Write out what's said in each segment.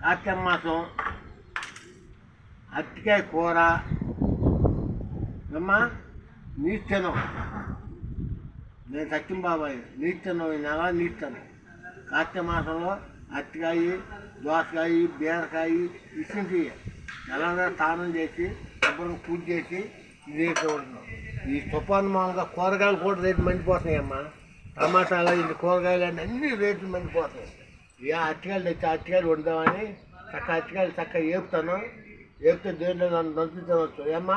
కార్తీక మాసం అరటికాయ కూర అమ్మా నీటి నేను సత్యం బాబాయ్ నీటి ఈ నెల నీటి కార్తీక మాసంలో అరటికాయ దోసకాయ బీరకాయ ఇసుంటి నెలంగా స్నానం చేసి శుభ్రం పూజ చేసి ఇది ఉంటున్నాం ఈ తుఫాను మామూలుగా కూరగాయలు కూడా రేట్లు మండిపోతున్నాయి అమ్మా టమాటాలు ఇది కూరగాయలు అన్నీ రేట్లు మండిపోతున్నాయి. ఏ అరటికాయలు తెచ్చి అరటికాయలు వండుదామని చక్క అరటికాయలు చక్క ఏపుతాను. వేపితే దేంట్లో నన్ను దంచుతావచ్చు ఏమ్మా?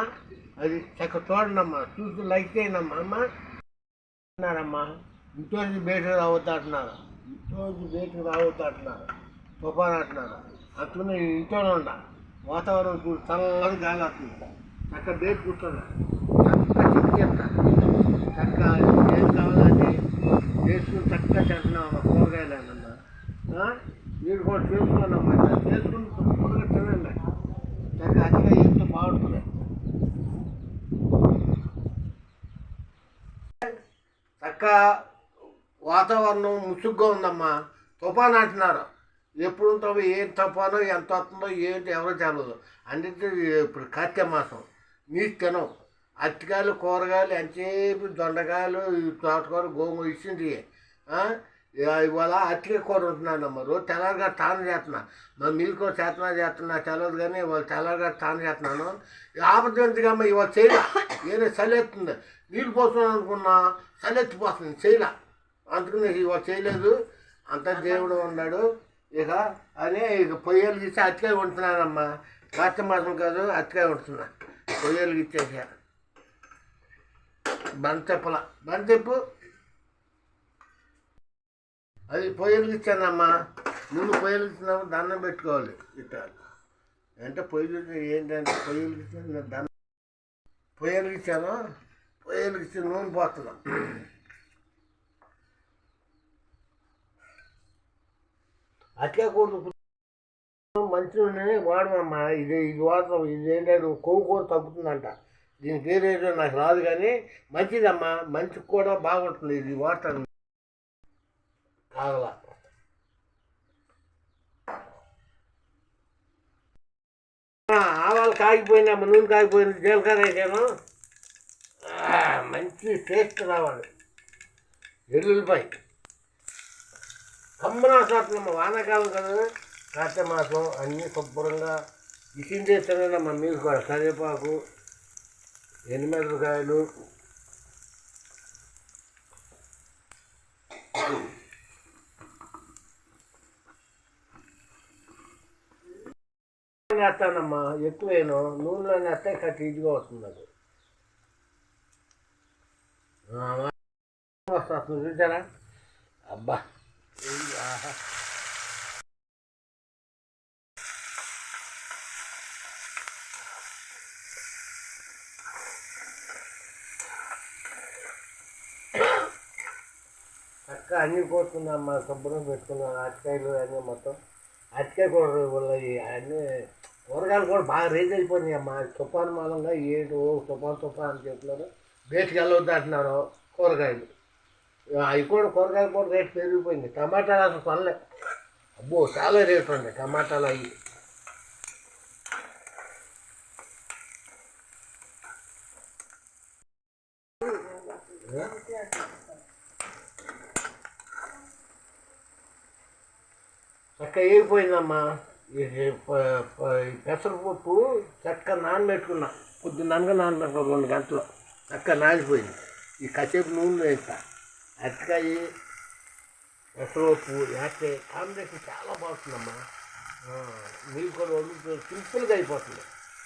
అది చక్క చూడండి చూసి లైక్ చేయండి అమ్మా? అమ్మా అంటున్నారమ్మా ఇంట్లో నుంచి బయటకు రావద్దు అంటున్నారు. ఇంట్లో నుంచి బయటకు రావద్దు అంటున్నారు. తుఫాన్ అంటున్నారు. అట్లనే నేను ఇంట్లోనే ఉండా. వాతావరణం చూడు చల్లగా గాలి వస్తుంది. చక్క బయట కూర్చున్నా. చక్క చక్క ఏం కావాలంటే చేసుకుని చక్కగా చేస్తున్నాం కూరగాయలు అన్నమాట ఏర్పాటు కూడా చేసుకున్నామ్మా చేసుకుని తప్పకుండా తినండి. అతిగా చేస్తే బాగుంటుంది. చక్క వాతావరణం ముసుగ్గా ఉందమ్మా. తుఫాన్ అంటున్నారు. ఎప్పుడు ఉంటావు ఏం తుఫానో ఎంత వస్తుందో ఏంటి ఎవరో తెలియదు అందుకే ఇప్పుడు కార్తీక మాసం. నీటి తినం. అరటికాయలు కూరగాయలు ఎంతసేపు దొండకాయలు తోటకూర గోంగూర ఇచ్చింది ఇవాళ అరటికాయ కూర ఉంటున్నానమ్మా. రోజు తెల్లగా తాను చేస్తున్నా. మా మిల్క్ చేతనా చేస్తున్నా తెలవదు కానీ ఇవాళ తెల్లగా తాను చేస్తున్నాను. ఆపద్దంతగా ఇవాళ చేయలే. ఏదో చలి నీళ్ళు పోతున్నాను అనుకున్నా చలి ఎత్తిపోతుంది చేయలే. అందుకని ఇవాళ చేయలేదు. అంత దేవుడు ఉన్నాడు. ఇక అని ఇక పొయ్యలు తీసి అతికాయ ఉంటున్నానమ్మా. కార్తీక మాసం కాదు అతికాయ ఉంటున్నా. పొయ్యలు ఇచ్చేసా బంతెప్పల బంతెప్పు అది పొయ్యలు ఇచ్చానమ్మా. ముందు పొయ్యిచ్చినప్పుడు దండం పెట్టుకోవాలి. ఇట్లా అంటే పొయ్యి ఏంటంటే పొయ్యలు దండం పొయ్యలు ఇచ్చాను నూనె పోతున్నాం అట్లా కూడా మంచి నూనె వాడమమ్మా. ఇది ఇది వాడతాం. ఇది ఏంటంటే కొవ్వు కూడా తగ్గుతుందంట. దీని పేరు ఏంటో నాకు రాదు కానీ మంచిదమ్మా. మంచికి కూడా బాగుంటుంది. ఇది వాడతాను. కాగల ఆవాలు అమ్మ నూనె కాగిపోయింది జీలకర్ర వేసాను. మంచి టేస్ట్ రావాలి. ఎల్లుల్లిపాయ. కమ్మనాసనమ్మ వానాకాలం కదా. కార్తీక మాసం అన్నీ శుభ్రంగా ఇసిందే తినడమ్మా మీరు కూడా. కరివేపాకు ఎనిమిరకాయలు వేస్తానమ్మా ఎక్కువేను. నూనెలో వేస్తే కట్టి ఇదిగా వస్తుంది అది. వస్తుంది చూసారా అబ్బా. ఏయ్, అన్నీ చక్క అన్నీ శుభ్రం పెట్టుకున్నాం అరటికాయలు అన్నీ మొత్తం. అరటికాయ కూర వల్ల ఈ అన్నీ కూరగాయలు కూడా బాగా రేజ్ అయిపోయినాయి అమ్మా. తుఫాన్ మూలంగా ఏడు తుఫాన్ తుఫాన్ అని చెప్తున్నారు బయటికి వెళ్ళొద్దు అంటున్నారు కూరగాయలు. అవి కూడా కూరగాయలు కూడా రేటు పెరిగిపోయింది. టమాటాలు అసలు కొనలే. అబ్బో చాలా రేటు ఉంది టమాటాలు అవి. చక్క వేగిపోయిందమ్మా పెసరపప్పు చక్క నానబెట్టుకున్నా. కొద్ది ననగ నానబెట్టుకో రెండు గంటలు. చక్క నానిపోయింది. ఈ కసేపు నూనె వేస్తా. అరటికాయ పెసరపప్పు వేస్తే కాంబినేషన్ చాలా బాగుంటుందమ్మా. ఆ, మీరు కూడా సింపుల్గా అయిపోతుంది.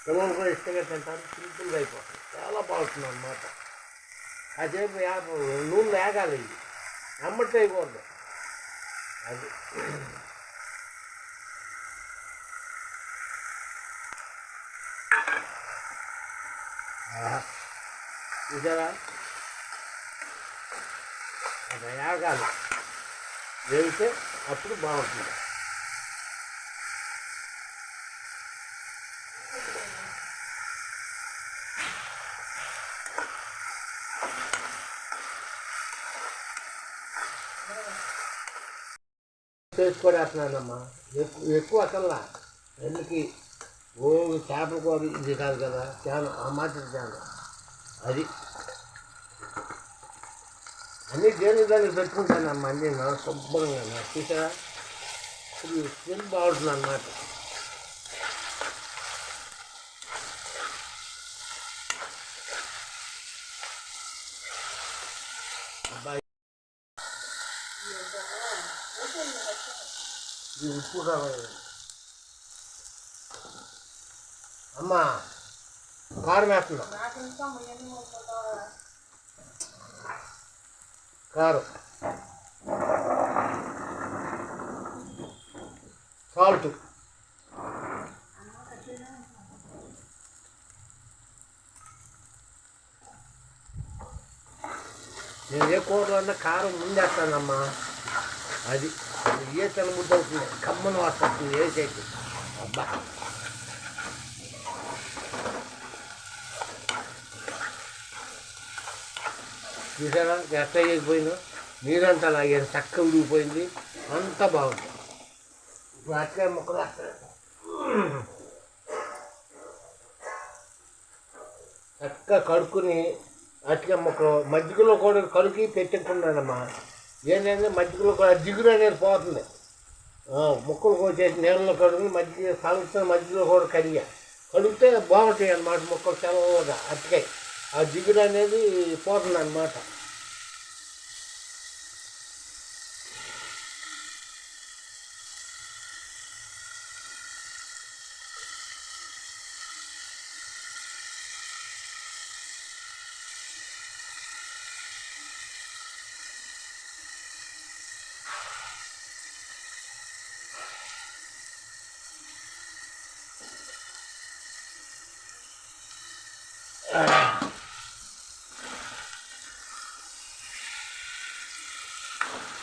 పిల్లలు కూడా ఇష్టంగా తింటారు సింపుల్గా అయిపోతుంది. చాలా బాగుంటుంది అన్నమాట. కాసేపు యాప నూనె వేగాలి. ఇది అమ్మటి అది. ఆహా. చూసారా అది యాగాలి వేగితే అప్పుడు బాగుంటుంది వేసి కొడేస్తున్నానమ్మా ఎక్కువ ఎక్కువ అసలు ఎందుకు ఓ చేపల కూర ఇది కాదు కదా చాలా ఆ మాత్రం చాలా అది అన్నీ దేని దానికి పెట్టుకుంటానమ్మా అన్నీ నా శుభ్రంగా నా చూసారా ఇప్పుడు స్మెల్ బాగుంటుంది అన్నమాట అబ్బాయి ఇది ఉప్పు కావాలి అమ్మా కారం వేస్తున్నా. కారం. సాల్ట్. నేను ఏ కూరలో అన్నా కారం ముందేస్తానమ్మా. అది ఏ తెలముద్ద అవుతుంది? కమ్మను వస్తుంది ఏ చేతి? అబ్బా. చూసారా ఎట్లా అయిపోయిందో నీరంతా లాగాను చక్క ఉడిగిపోయింది అంతా బాగుంది. ఇప్పుడు అట్లే మొక్కలు చక్క చక్కగా కడుక్కుని అట్లే మొక్కలు. మజ్జిగలో కూడా కడుక్కి పెట్టుకున్నానమ్మా ఏంటంటే మజ్జిగలో కూడా జిగురు అనేది పోతుంది. ముక్కలు కోసేసి నీళ్ళలో కడుగుని మజ్జిగ కలుగుతున్న మజ్జిగలో కూడా కడిగా. కడిగితే బాగుంటాయి అన్నమాట ముక్కలు తెల్లగా అట్లకాయ ఆ జిగురు అనేది పోతుంది అన్నమాట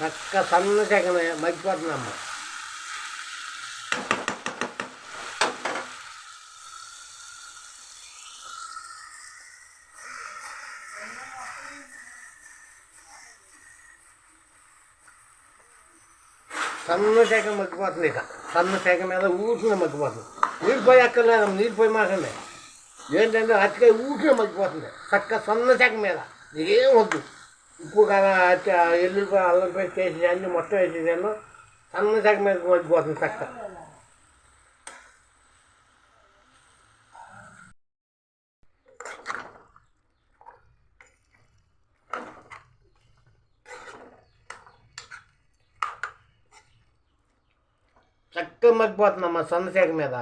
చక్క సన్న చెక్కన మగ్గిపోతుందమ్మ. సన్న శాఖ మగ్గిపోతుంది ఇక. సన్న శాఖ మీద ఊసిన మగ్గిపోతుంది. నీరు పోయి అక్కర్లేదు నీరు పోయి మాకండి ఏంటంటే అతికాయ ఊసిన మగ్గిపోతుంది. చక్క సన్న శాఖ మీద. ఏం వద్దు. ఉప్పు కార ఎల్లుల్లిపాయ అల్లం పేస్ట్ వేసి అన్ని మొత్తం వేసేసాను సన్న శాఖ మీద మగ్గిపోతుంది చక్క. చక్కగా మగ్గిపోతుందమ్మా సన్నశాఖ మీద.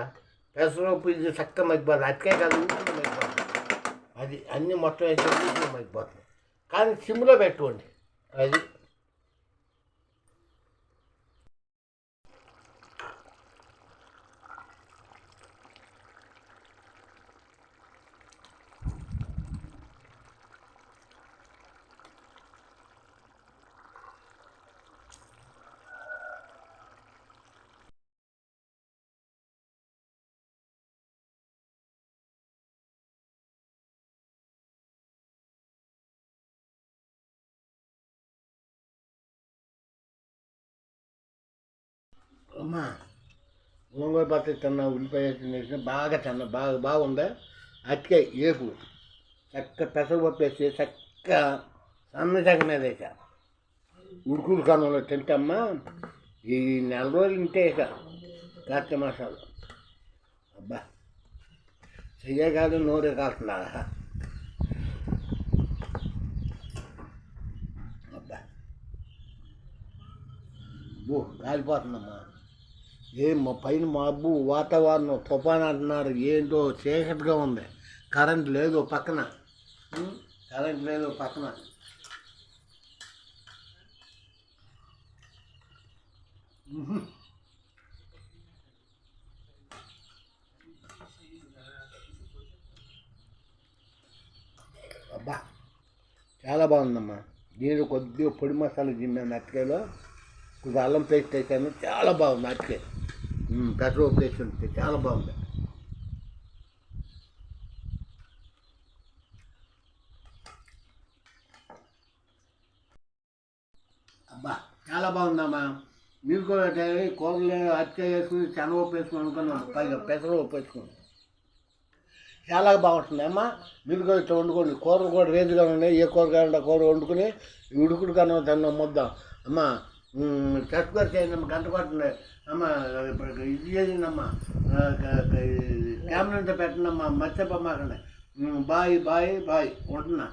పెసరు ఇది చక్కగా మగ్గిపోతుంది. అతికే కదా మగ్గిపోతుంది. అది అన్నీ మొత్తం వేసి మగ్గిపోతుంది. కానీ సిమ్లో పెట్టుకోండి. అది అమ్మా గోంగూర పచ్చడి తిన్నా ఉల్లిపాయ తినేసిన బాగా తిన్నా బాగా బాగుందా? అతికాయ ఏపు. చక్క పెసరపప్పు వేసి చక్క సన్న చెక్క మీద వేసా ఉడుకుడు కాలంలో తింటమ్మా. ఈ నెల రోజులు ఇంటే ఇక కార్తీక మాసాలు. అబ్బా చెయ్యే కాదు నోరే కాస్తుందా అబ్బా. ఓ కాలిపోతుందమ్మా. ఏం మా పైన మబ్బు వాతావరణం తుఫాన్ అంటున్నారు ఏంటో చీకటిగా ఉంది. కరెంట్ లేదు పక్కన. కరెంట్ లేదు పక్కన. అబ్బా చాలా బాగుందమ్మా. నేను కొద్దిగా పొడి మసాలా తిన్నాను అట్టకాయలో. కొద్దిగా అల్లం పేస్ట్ వేసాను. చాలా బాగుంది అట్టకాయ. పెసరో పేస్ట్ ఉంటే చాలా బాగుంది. అబ్బా చాలా బాగుందమ్మా. మీరు కూడా కూరలు అత్తే వేసుకుని శనగపప్పు వేసుకుని అనుకున్నాం పైగా పెసర వేసుకుని చాలా బాగుంటుంది అమ్మా. మీరు కూడా ఇట్లా వండుకోండి. కూరలు కూడా రేజుగా ఉన్నాయి. ఏ కూర కావాలంటే కూర వండుకుని ఉడుకుడు కన్నా దాన్ని ముద్ద అమ్మా చట్టుకొని చేయండి అమ్మ గంట కొట్టండి అమ్మ ఇప్పుడు ఇది చేయండి అమ్మ కెమెరా పెట్టండి అమ్మ మర్చిపోమాకండి బాయ్ బాయ్ బాయ్ ఉంటున్నా